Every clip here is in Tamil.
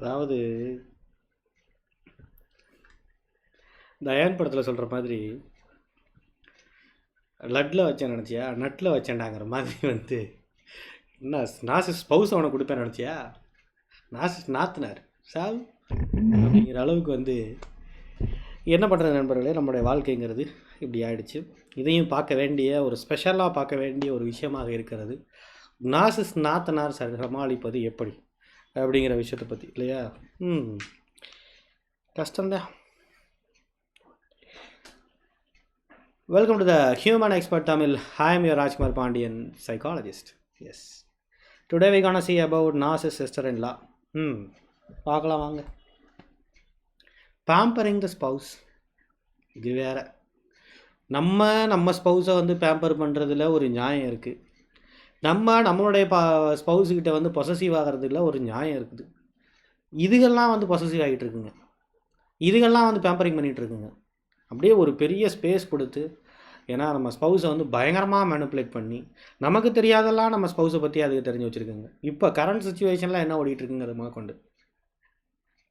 அதாவது தயான் படத்தில் சொல்கிற மாதிரி லட்டில் வச்சேன் நினச்சியா? நட்டில் வச்சேன்டாங்கிற மாதிரி வந்து என்ன நாசு ஸ்பௌஸ் அவனை கொடுப்பேன் நினச்சியா? நாசிஸ் நாத்தினார். சால் அப்படிங்கிற அளவுக்கு வந்து என்ன பண்ணுறது நண்பர்களே நம்முடைய வாழ்க்கைங்கிறது இப்படி ஆயிடுச்சு. இதையும் பார்க்க வேண்டிய ஒரு ஸ்பெஷலாக பார்க்க வேண்டிய ஒரு விஷயமாக இருக்கிறது நாசிஸ் நாத்தனார் சமாளிப்பது எப்படி? அப்படிங்கிற விஷயத்தை பற்றி இல்லையா? ம். கஷ்டம்தான். Welcome to the human expert Tamil I am your Rajkumar Pandian psychologist as today we gonna see about narcissist sister in law ம் பார்க்கலாம் வாங்க. பேம்பரிங் த ஸ்பவுஸ் இது வேற. நம்ம நம்ம ஸ்பவுஸை வந்து பேம்பர் பண்ணுறதுல ஒரு நியாயம் இருக்குது நம்ம நம்மளுடைய பா ஸ்பௌஸுக்கிட்ட வந்து பொசசிவ் ஆகிறதுல ஒரு நியாயம் இருக்குது. இதுகெல்லாம் வந்து பொசசிவ் ஆகிட்டு இருக்குங்க. இதுகெல்லாம் வந்து பேம்பரிங் பண்ணிகிட்டு இருக்குங்க. அப்படியே ஒரு பெரிய ஸ்பேஸ் கொடுத்து ஏன்னா நம்ம ஸ்பௌஸை வந்து பயங்கரமாக மேனுப்புலேட் பண்ணி நமக்கு தெரியாதெல்லாம் நம்ம ஸ்பௌஸை பற்றி அதுக்கு தெரிஞ்சு வச்சுருக்கோங்க. இப்போ கரண்ட் சுச்சுவேஷனில் என்ன ஓடிட்டு இருக்குங்கிறது முதற்கொண்டு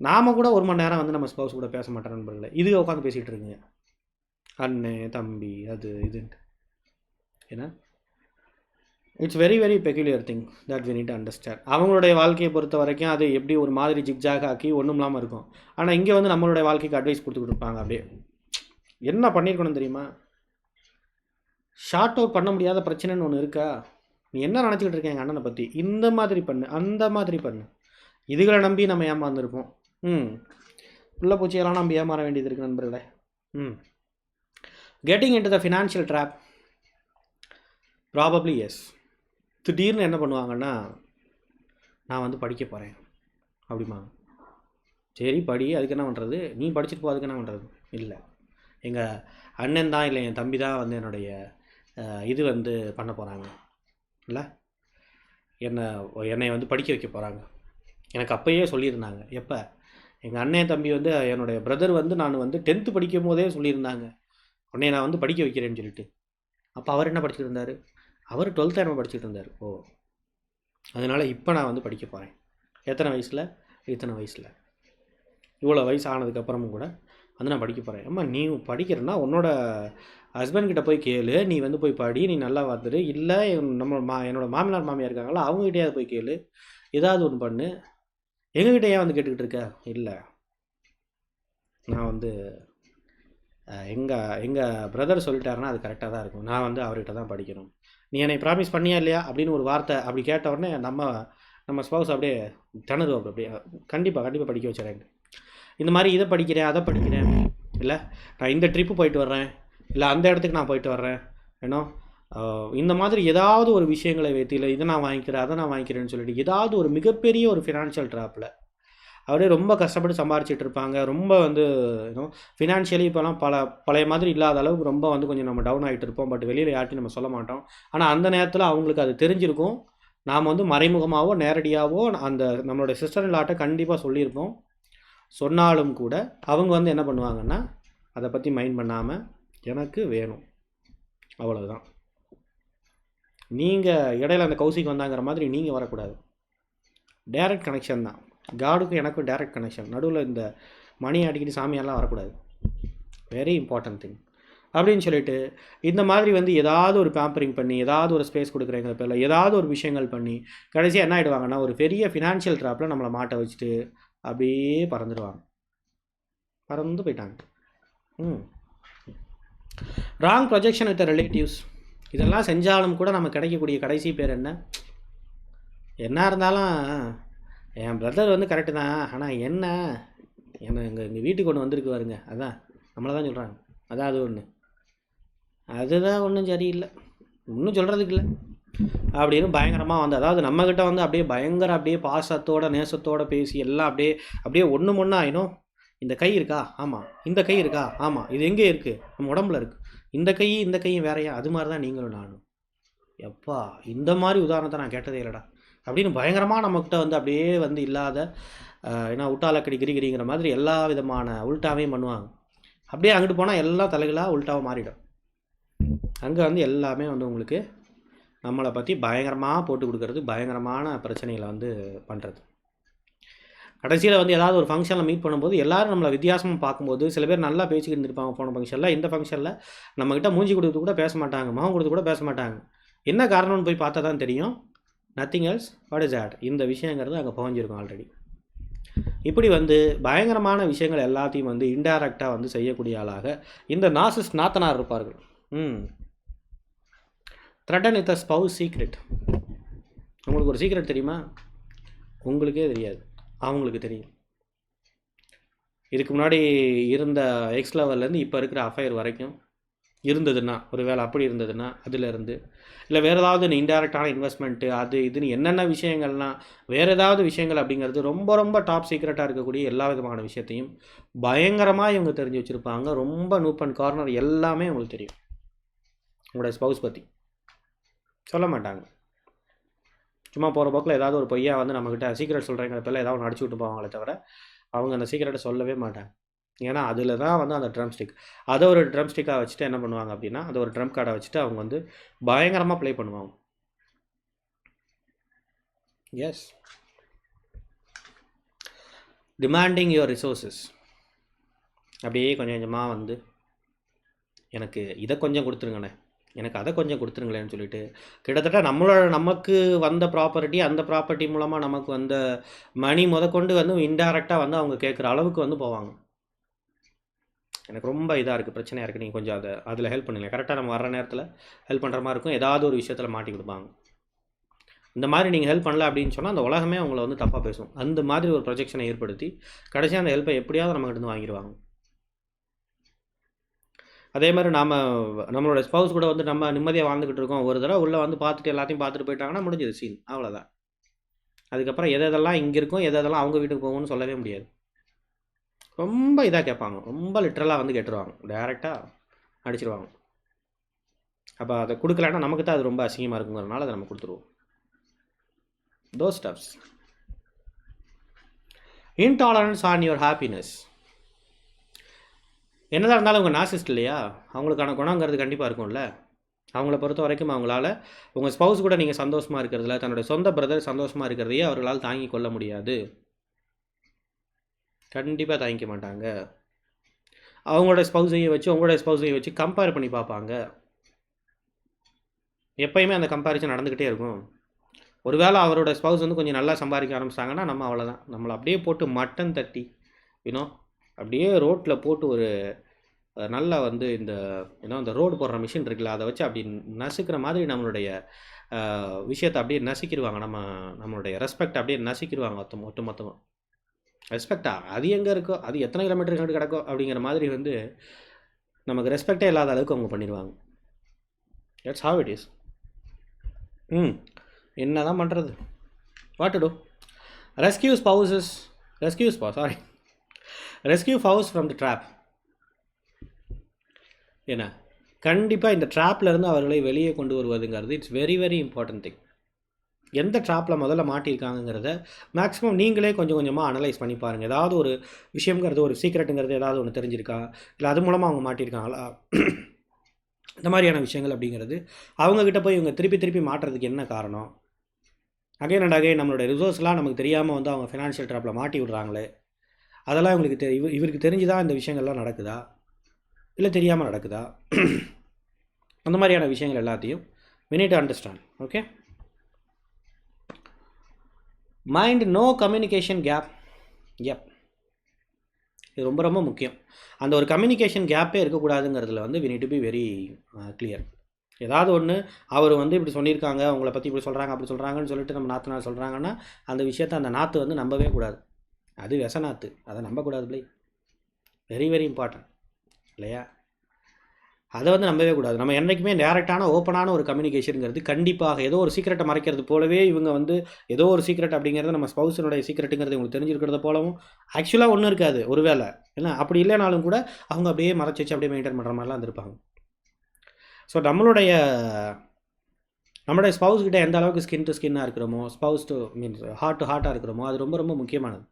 நாம கூட ஒரு மணி நேரம் வந்து நம்ம ஸ்பௌஸ் கூட பேச மாட்டோம் நண்பர்களே. இது உட்காந்து பேசிகிட்டு இருக்குங்க. அண்ணே தம்பி அது இதுன்ட்டு. ஏன்னா it's very very peculiar thing that we need understand அவங்களுடைய வாழ்க்கையை பொறுத்த வரைக்கும் அது எப்படி ஒரு மாதிரி ஜிக்ஜாக் ஆக்கி ஒன்றும் இல்லாமல் இருக்கும். ஆனால் இங்கே வந்து நம்மளுடைய வாழ்க்கைக்கு அட்வைஸ் கொடுத்துக்கிட்டு இருப்பாங்க அப்படியே. என்ன பண்ணியிருக்கணும் தெரியுமா? ஷார்ட் அவுட் பண்ண முடியாத பிரச்சனைன்னு ஒன்று இருக்கா? நீ என்ன நினச்சிக்கிட்டு இருக்க எங்கள் அண்ணனை பற்றி இந்த மாதிரி பண்ணு அந்த மாதிரி பண்ணு. இதுகளை நம்பி நம்ம ஏமாந்துருப்போம். ம். புள்ள பூச்சியெல்லாம் நம்ம ஏமாற வேண்டியது இருக்குது நண்பர்களே. ம். Getting into the financial trap probably as திடீர்னு என்ன பண்ணுவாங்கன்னா நான் வந்து படிக்க போகிறேன் அப்படிமா சரி படி. அதுக்கு என்ன பண்ணுறது நீ படிச்சுட்டு போ. அதுக்கு என்ன பண்ணுறது இல்லை. எங்கள் அண்ணன் தான் இல்லை என் தம்பி தான் வந்து என்னுடைய இது வந்து பண்ண போகிறாங்க இல்லை? என்னை என்னை வந்து படிக்க வைக்க போகிறாங்க எனக்கு அப்பயே சொல்லியிருந்தாங்க. எப்போ? எங்கள் அண்ணன் தம்பி வந்து என்னுடைய பிரதர் வந்து நான் வந்து டென்த்து படிக்கும் போதே சொல்லியிருந்தாங்க. உடனே நான் வந்து படிக்க வைக்கிறேன்னு சொல்லிட்டு. அப்போ அவர் என்ன படிச்சுட்டு இருந்தார்? அவர் டுவெல்த்து என்ன படிச்சுட்டு இருந்தார். ஓ. அதனால் இப்போ நான் வந்து படிக்க போகிறேன் எத்தனை வயசில்? இத்தனை வயசில். இவ்வளோ வயசு ஆனதுக்கப்புறமும் கூட வந்து நான் படிக்க போகிறேன் அம்மா நீ படிக்கிறன்னா உன்னோட ஹஸ்பண்ட்கிட்ட போய் கேளு. நீ வந்து போய் படி. நீ நல்லா வந்துடு இல்லை நம்ம மா என்னோடய மாமனார் மாமியார் இருக்காங்களா அவங்ககிட்டயாவது போய் கேளு. ஏதாவது ஒன்று பண்ணு. எங்ககிட்ட ஏன் வந்து கேட்டுக்கிட்டு இருக்க? இல்லை. நான் வந்து எங்கள் எங்கள் பிரதர் சொல்லிட்டாருன்னா அது கரெக்டாக தான் இருக்கும். நான் வந்து அவர்கிட்ட தான் படிக்கணும். நீ என்னை ப்ராமிஸ் பண்ணியா இல்லையா அப்படின்னு ஒரு வார்த்தை அப்படி கேட்ட உடனே நம்ம நம்ம ஸ்பௌஸ் அப்படியே தனது அப்படியே கண்டிப்பாக கண்டிப்பாக படிக்க வச்சுறேன் இந்த மாதிரி இதை படிக்கிறேன் அதை படிக்கிறேன். இல்லை நான் இந்த ட்ரிப்பு போயிட்டு வர்றேன். இல்லை அந்த இடத்துக்கு நான் போயிட்டு வர்றேன். ஏன்னா இந்த மாதிரி ஏதாவது ஒரு விஷயங்களை வைத்து இல்லை இதை நான் வாங்கிக்கிறேன் அதை நான் வாங்கிக்கிறேன்னு சொல்லிட்டு ஏதாவது ஒரு மிகப்பெரிய ஒரு ஃபினான்ஷியல் ட்ராப்பில் அப்படியே ரொம்ப கஷ்டப்பட்டு சம்பாரிச்சிட்டு இருப்பாங்க ரொம்ப வந்து யூனோ ஃபினான்ஷியலி இப்போலாம் பல பழைய மாதிரி இல்லாத அளவுக்கு ரொம்ப வந்து கொஞ்சம் நம்ம டவுன் ஆகிட்டு இருப்போம் பட் வெளியில் யார்ட்டையும் நம்ம சொல்ல மாட்டோம். ஆனால் அந்த நேரத்தில் அவங்களுக்கு அது தெரிஞ்சிருக்கும். நாம் வந்து மறைமுகமாகவோ நேரடியாகவோ அந்த நம்மளோட சிஸ்டர் லாட்டை கண்டிப்பாக சொல்லியிருப்போம். சொன்னாலும் கூட அவங்க வந்து என்ன பண்ணுவாங்கன்னா அதை பற்றி மைண்ட் பண்ணாமல் எனக்கு வேணும். அவ்வளவுதான். நீங்கள் இடையில அந்த கௌசிக்கு வந்தாங்கிற மாதிரி நீங்கள் வரக்கூடாது. டைரக்ட் கனெக்ஷன் தான். காடுக்கும் எனக்கும் டைரக்ட் கனெக்ஷன் நடுவில் இந்த மணி அடிக்கடி சாமியெல்லாம் வரக்கூடாது. வெரி இம்பார்ட்டன்ட் திங் அப்படின்னு சொல்லிட்டு இந்த மாதிரி வந்து ஏதாவது ஒரு பேம்பரிங் பண்ணி ஏதாவது ஒரு ஸ்பேஸ் கொடுக்குறேங்கிற பேரில் ஏதாவது ஒரு விஷயங்கள் பண்ணி கடைசியாக என்ன ஆகிடுவாங்கன்னா ஒரு பெரிய ஃபினான்ஷியல் ட்ராப்பில் நம்மளை மாட்டை வச்சுட்டு அப்படியே பறந்துடுவாங்க பறந்து போயிட்டாங்க. ம். ராங் ப்ரொஜெக்ஷன் வித் ரிலேட்டிவ்ஸ் இதெல்லாம் செஞ்சாலும் கூட நமக்கு கிடைக்கக்கூடிய கடைசி பேர் என்ன? என்ன இருந்தாலும் என் பிரதர் வந்து கரெக்டு தான். ஆனால் என்ன? என்ன எங்கள் எங்கள் வீட்டுக்கு ஒன்று வந்திருக்கு பாருங்க. அதான் நம்மளை தான் சொல்கிறாங்க அதான் அது ஒன்று அதுதான் ஒன்றும் சரியில்லை. ஒன்றும் சொல்கிறதுக்கு இல்லை. அப்படின்னு பயங்கரமாக வந்து அதாவது நம்மக்கிட்ட வந்து அப்படியே பயங்கர அப்படியே பாசத்தோட நேசத்தோட பேசி எல்லாம் அப்படியே அப்படியே ஒன்று ஒன்றா ஆயிடும். இந்த கை இருக்கா? ஆமாம் இந்த கை இருக்கா? ஆமாம் இது எங்கே இருக்குது நம்ம உடம்புல இருக்குது இந்த கை இந்த கையும் வேறையா? அது மாதிரி தான் நீங்களும் நானும். எப்பா இந்த மாதிரி உதாரணத்தை நான் கேட்டதே இல்லைடா. அப்படின்னு பயங்கரமாக நம்மக்கிட்ட வந்து அப்படியே வந்து இல்லாத ஏன்னா உட்டாலக்கடி கிரிகிரிங்கிற மாதிரி எல்லா விதமான உல்ட்டாவையும் பண்ணுவாங்க. அப்படியே அங்கிட்டு போனால் எல்லாம் தலைகளாக உல்ட்டாவாக மாறிடும். அங்கே வந்து எல்லாமே வந்து உங்களுக்கு நம்மளை பற்றி பயங்கரமாக போட்டு கொடுக்கறது பயங்கரமான பிரச்சனைகளை வந்து பண்ணுறது கடைசியில் வந்து ஏதாவது ஒரு ஃபங்க்ஷனில் மீட் பண்ணும்போது எல்லோரும் நம்மளை வித்தியாசமாக பார்க்கும்போது சில பேர் நல்லா பேசிக்கிட்டு இருந்திருப்பாங்க போன ஃபங்க்ஷனில் இந்த ஃபங்க்ஷனில் நம்மக்கிட்ட மூஞ்சி கொடுத்து கூட பேச மாட்டாங்க முகம் கொடுத்து கூட பேச மாட்டாங்க. என்ன காரணம்னு போய் பார்த்தா தான் தெரியும். Nothing else what is at இந்த விஷயங்கிறது அங்கே புகஞ்சிருக்கும் ஆல்ரெடி இப்படி வந்து பயங்கரமான விஷயங்கள் எல்லாத்தையும் வந்து இன்டைரக்டாக வந்து செய்யக்கூடிய ஆளாக இந்த நாசிஸ் நாத்தனார் இருப்பார்கள். ம். த்ரெட்டன் இத் அ ஸ்பவு சீக்ரெட் உங்களுக்கு ஒரு சீக்ரெட் தெரியுமா? உங்களுக்கே தெரியாது. அவங்களுக்கு தெரியும். இதுக்கு முன்னாடி இருந்த எக்ஸ் லெவல்லேருந்து இப்போ இருக்கிற அஃபயர் வரைக்கும் இருந்ததுன்னா ஒரு வேலை அப்படி இருந்ததுன்னா அதிலிருந்து. இல்லை வேறு ஏதாவது இன்டெரக்டான இன்வெஸ்ட்மெண்ட்டு அது இதுன்னு என்னென்ன விஷயங்கள்லாம் வேறு ஏதாவது விஷயங்கள் அப்படிங்கிறது ரொம்ப ரொம்ப டாப் சீக்ரெட்டாக இருக்கக்கூடிய எல்லா விதமான விஷயத்தையும் பயங்கரமாக இவங்க தெரிஞ்சு வச்சுருப்பாங்க. ரொம்ப நூப் அண்ட் கார்னர் எல்லாமே உங்களுக்கு தெரியும். உங்களோட ஸ்பவுஸ் பற்றி சொல்ல மாட்டாங்க. சும்மா போகிற போக்கில் ஏதாவது ஒரு பொய்யா வந்து நம்மக்கிட்ட சீக்கிரம் சொல்கிறேங்கிற பேரில் ஏதாவது ஒன்று அடிச்சு விட்டு போவாங்களே தவிர அவங்க அந்த சீக்கிரட்டை சொல்லவே மாட்டாங்க. ஏன்னா அதில் தான் வந்து அந்த ட்ரம் ஸ்டிக். அதை ஒரு ட்ரம் ஸ்டிக்காக வச்சுட்டு என்ன பண்ணுவாங்க அப்படின்னா அதை ஒரு ட்ரம் கார்டை வச்சுட்டு அவங்க வந்து பயங்கரமாக ப்ளே பண்ணுவாங்க. எஸ் டிமாண்டிங் யுவர் ரிசோர்ஸஸ் அப்படியே கொஞ்சம் கொஞ்சமாக வந்து எனக்கு இதை கொஞ்சம் கொடுத்துருங்கண்ணே எனக்கு அதை கொஞ்சம் கொடுத்துருங்களேன்னு சொல்லிட்டு கிட்டத்தட்ட நம்மளோட நமக்கு வந்த ப்ராப்பர்ட்டி அந்த ப்ராப்பர்ட்டி மூலமாக நமக்கு வந்த மணி முதற்கொண்டு வந்து இன்டைரக்டாக வந்து அவங்க கேட்குற அளவுக்கு வந்து போவாங்க. எனக்கு ரொம்ப இதாக இருக்குது பிரச்சனையாக இருக்குது நீங்கள் கொஞ்சம் அதை அதில் ஹெல்ப் பண்ணுங்க கரெக்டாக நம்ம வர நேரத்தில் ஹெல்ப் பண்ணுற மாதிரி இருக்கும். ஏதாவது ஒரு விஷயத்தில் மாட்டி கொடுப்பாங்க. இந்த மாதிரி நீங்கள் ஹெல்ப் பண்ணல அப்படின்னு சொன்னால் அந்த உலகமே அவங்கள வந்து தப்பாக பேசும். அந்த மாதிரி ஒரு ப்ரொஜெக்ஷனை ஏற்படுத்தி கடைசியாக அந்த ஹெல்ப்பை எப்படியாவது நம்மகிட்ட இருந்து வாங்கிடுவாங்க. அதே மாதிரி நாம் நம்மளோட ஸ்பவுஸ் கூட வந்து நம்ம நிம்மதியாக வாழ்ந்துக்கிட்டு இருக்கோம். ஒரு தடவை உள்ளே வந்து பார்த்துட்டு எல்லாத்தையும் பார்த்துட்டு போயிட்டாங்கன்னா முடிஞ்சது சீன் அவ்வளோதான் அதுக்கப்புறம் எது எதெல்லாம் இங்கே இருக்கும் எது எதெல்லாம் அவங்க வீட்டுக்கு போகணும்னு சொல்லவே முடியாது. ரொம்ப இதாக கேட்பாங்க. ரொம்ப லிட்ரலாக வந்து கேட்டுருவாங்க. டேரெக்டாக அடிச்சிருவாங்க. அப்போ அதை கொடுக்கலன்னா நமக்கு தான் அது ரொம்ப அசிங்கமாக இருக்குங்கிறனால அதை நம்ம கொடுத்துருவோம். Though stuffs intolerance on your happiness என்னதான் இருந்தாலும் உங்கள் நாசிஸ்ட் இல்லையா? அவங்களுக்கான குணங்கிறது கண்டிப்பாக இருக்கும்ல. அவங்கள பொறுத்த வரைக்கும் அவங்களால உங்கள் ஸ்பவுஸ் கூட நீங்கள் சந்தோஷமாக இருக்கிறதுல தன்னுடைய சொந்த பிரதர் சந்தோஷமாக இருக்கிறதையே அவர்களால் தாங்கி கொள்ள முடியாது. கண்டிப்பாக தயங்கிக்க மாட்டாங்க. அவங்களோட ஸ்பௌஸையை வச்சு உங்களோட ஸ்பௌஸையை வச்சு கம்பேர் பண்ணி பார்ப்பாங்க. எப்பயுமே அந்த கம்பேரிசன் நடந்துக்கிட்டே இருக்கும். ஒருவேளை அவரோட ஸ்பௌஸ் வந்து கொஞ்சம் நல்லா சம்பாதிக்க ஆரம்பிச்சிட்டாங்கன்னா நம்ம அவ்வளோதான் நம்மளை அப்படியே போட்டு மட்டன் தட்டி யூனோ அப்படியே ரோட்டில் போட்டு ஒரு நல்லா வந்து இந்த ஏன்னா இந்த ரோடு போடுற மிஷின் இருக்குல்ல அதை வச்சு அப்படி நசுக்கிற மாதிரி நம்மளுடைய விஷயத்தை அப்படியே நசுக்கிடுவாங்க. நம்ம நம்மளுடைய ரெஸ்பெக்ட் அப்படியே நசுக்கிடுவாங்க மொத்தம் ஒட்டு மொத்தமாக ரெஸ்பெக்டா அது எங்கே இருக்கோ? அது எத்தனை கிலோமீட்டர் கண்டு கிடக்கோ? அப்படிங்கிற மாதிரி வந்து நமக்கு ரெஸ்பெக்டே இல்லாத அளவுக்கு அவங்க பண்ணிடுவாங்க தட்ஸ் ஹாவ் இட் இஸ் ம். என்ன தான் பண்ணுறது what to do rescue spouses rescue spa sorry rescue spouse from the trap என்ன? கண்டிப்பாக இந்த ட்ராப்லேருந்து இருந்து அவர்களை வெளியே கொண்டு வருவதுங்கிறது it's very very important thing எந்த ட்ராப்பில் முதல்ல மாட்டியிருக்காங்கிறத மேக்ஸிமம் நீங்களே கொஞ்சம் கொஞ்சமாக அனலைஸ் பண்ணி பாருங்கள் ஏதாவது ஒரு விஷயங்கிறது ஒரு சீக்ரெட்டுங்கிறது ஏதாவது ஒன்று தெரிஞ்சிருக்கா? இல்லை அது மூலமாக அவங்க மாட்டியிருக்காங்களா இந்த மாதிரியான விஷயங்கள் அப்படிங்கிறது அவங்கக்கிட்ட போய் இவங்க திருப்பி திருப்பி மாட்டுறதுக்கு என்ன காரணம்? அகைன் அண்ட் அகைன் நம்மளோட ரிசோர்ஸ்லாம் நமக்கு தெரியாமல் வந்து அவங்க ஃபினான்ஷியல் ட்ராப்பில் மாட்டி விடுறாங்களே. அதெல்லாம் இவங்களுக்கு தெ இவ இவருக்கு தெரிஞ்சுதான் இந்த விஷயங்கள்லாம் நடக்குதா? இல்லை தெரியாமல் நடக்குதா? அந்த மாதிரியான விஷயங்கள் எல்லாத்தையும் we need understand okay mind no communication gap if இது ரொம்ப ரொம்ப முக்கியம். அந்த ஒரு கம்யூனிகேஷன் கேப்பே இருக்கக்கூடாதுங்கிறதுல வந்து we need to be very clear ஏதாவது ஒன்று அவர் வந்து இப்படி சொல்லியிருக்காங்க உங்களை பற்றி இப்படி சொல்கிறாங்க அப்படி சொல்கிறாங்கன்னு சொல்லிட்டு நம்ம நாத்தனார் சொல்கிறாங்கன்னா அந்த விஷயத்தை அந்த நாற்று வந்து நம்பவே கூடாது. அது வெச நாற்று அதை நம்பக்கூடாது பிள்ளை. வெரி வெரி இம்பார்ட்டன்ட் இல்லையா? அதை வந்து நம்பவே கூடாது. நம்ம என்றைக்குமே டேரெக்டான ஓப்பனான ஒரு கம்யூனிகேஷனுங்கிறது கண்டிப்பாக ஏதோ ஒரு சீக்கிரட்டை மறைக்கிறது போலவே இவங்க வந்து ஏதோ ஒரு சீக்ரெட் அப்படிங்கிறது நம்ம ஸ்பௌசனுடைய சீக்ரெட்டுங்கிறது உங்களுக்கு தெரிஞ்சிருக்கிறத போலவும் ஆக்சுவலாக ஒன்றும் இருக்காது. ஒருவேளை இல்லை அப்படி இல்லைனாலும் கூட அவங்க அப்படியே மறைச்சி வச்சு அப்படியே மெயின்டைன் பண்ணுற மாதிரிலாம் இருந்திருப்பாங்க. ஸோ நம்மளுடைய நம்மளுடைய ஸ்பவுஸ் கிட்ட எந்த அளவுக்கு ஸ்கின் டு ஸ்கின்னாக இருக்கிறோமோ spouse to means heart to ஹார்ட்டாக இருக்கிறோமோ அது ரொம்ப ரொம்ப முக்கியமானது.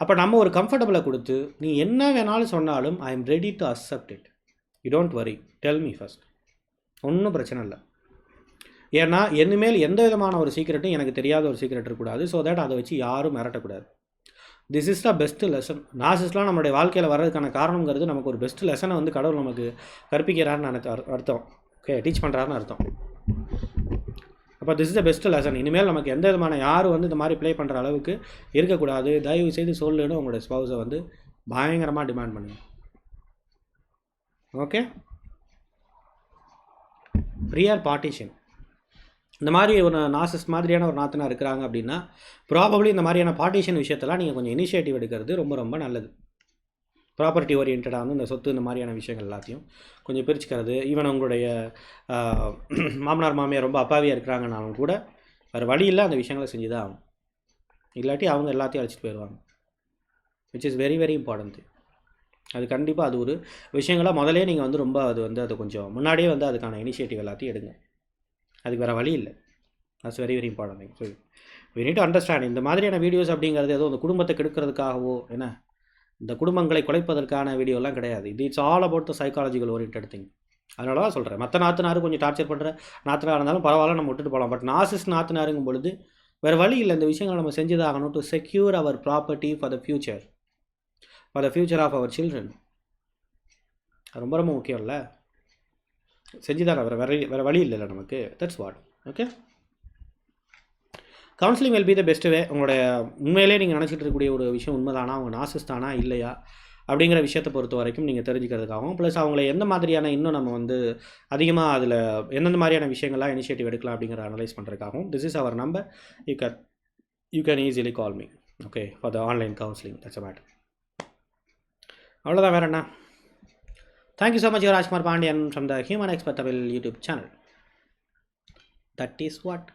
அப்போ நம்ம ஒரு கம்ஃபர்டபுளை கொடுத்து நீ என்ன வேணாலும் சொன்னாலும் I am ready to accept it you don't worry tell me first ஒன்றும் பிரச்சனை இல்லை. ஏன்னா என்னமேல் எந்த விதமான ஒரு சீக்ரெட்டும் எனக்கு தெரியாத ஒரு சீக்ரெட் இருக்கக்கூடாது. ஸோ தட் அதை வச்சு யாரும் மிரட்டக்கூடாது. This is the best lesson நாசிஸ்லாம் நம்மளுடைய வாழ்க்கையில் வர்றதுக்கான காரணங்கிறது நமக்கு ஒரு பெஸ்ட் லெசனை வந்து கடவுள் நமக்கு கற்பிக்கிறாருன்னு எனக்கு அர்த்தம். ஓகே டீச் பண்ணுறாருன்னு அர்த்தம். அப்போ this is the best lesson இனிமேல் நமக்கு எந்த விதமான யாரும் வந்து இந்த மாதிரி ப்ளே பண்ணுற அளவுக்கு இருக்கக்கூடாது. தயவு செய்து சொல்லுன்னு உங்களுடைய ஸ்பௌஸை வந்து பயங்கரமாக டிமாண்ட் பண்ணுங்க. ஓகே ரியல் பார்ட்டிஷன் இந்த மாதிரி ஒரு நாசஸ் மாதிரியான ஒரு நாத்தனா இருக்கிறாங்க அப்படின்னா ப்ராபப்ளி இந்த மாதிரியான பார்ட்டிஷன் விஷயத்தெல்லாம் நீங்கள் கொஞ்சம் இனிஷியேட்டிவ் எடுக்கிறது ரொம்ப ரொம்ப நல்லது. ப்ராப்பர்ட்டி ஓரியன்டாக வந்து இந்த சொத்து இந்த மாதிரியான விஷயங்கள் எல்லாத்தையும் கொஞ்சம் பிரிச்சுக்கிறது. ஈவன் உங்களுடைய மாமனார் மாமியார் ரொம்ப அப்பாவியாக இருக்கிறாங்கனாலும் கூட வேறு வழி இல்லை அந்த விஷயங்களை செஞ்சு தான் ஆகும் இல்லாட்டி அவங்க எல்லாத்தையும் அழைச்சிட்டு போயிடுவாங்க. Which is very very important அது கண்டிப்பாக அது ஒரு விஷயங்களாக முதலே நீங்கள் வந்து ரொம்ப அது வந்து அது கொஞ்சம் முன்னாடியே வந்து அதுக்கான இனிஷியேட்டிவ் எல்லாத்தையும் எடுங்க. அதுக்கு வேறு வழி இல்லை. It's very very important so we need understand இந்த மாதிரியான வீடியோஸ் அப்படிங்கிறது ஏதோ இந்த குடும்பத்தை கெடுக்கிறதுக்காகவோ என்ன? இந்த குடும்பங்களை குலைப்பதற்கான வீடியோலாம் கிடையாது. இது it's all about the psychological orient thing அதனால தான் சொல்கிறேன் மற்ற நாத்தனார் கொஞ்சம் டார்ச்சர் பண்ணுற நாத்தனார் இருந்தாலும் பரவாயில்ல நம்ம விட்டுட்டு போகலாம் பட் நாசிஸ் நாத்தனாருங்கும் பொழுது வேறு வழி இல்லை. இந்த விஷயங்களை நம்ம செஞ்சுதாகணும் to secure our property for the future for the future of our children ரொம்ப ரொம்ப முக்கியம் இல்லை செஞ்சுதான் வேறு வேறு வேறு வழி இல்லைல்ல நமக்கு. That's what okay counselling will be the best way உங்களுடைய உண்மையிலே நீங்கள் நினச்சிட்டு இருக்கக்கூடிய ஒரு விஷயம் உண்மைதானா? அவங்க நாசிஸ் தானா இல்லையா? அப்படிங்கிற விஷயத்தை பொறுத்த வரைக்கும் நீங்கள் தெரிஞ்சுக்கிறதுக்காகவும் ப்ளஸ் அவங்கள எந்த மாதிரியான இன்னும் நம்ம வந்து அதிகமாக அதில் எந்தெந்த மாதிரியான விஷயங்கள்லாம் இனிஷியேட்டிவ் எடுக்கலாம் அப்படிங்கிற analyse பண்ணுறதுக்காகவும் this is our number you can you can easily call me okay for the online counselling that's a matter அவ்வளோதான் வேற என்ன? Thank you so much Rajkumar Pandian from the human expert Tamil YouTube channel that is what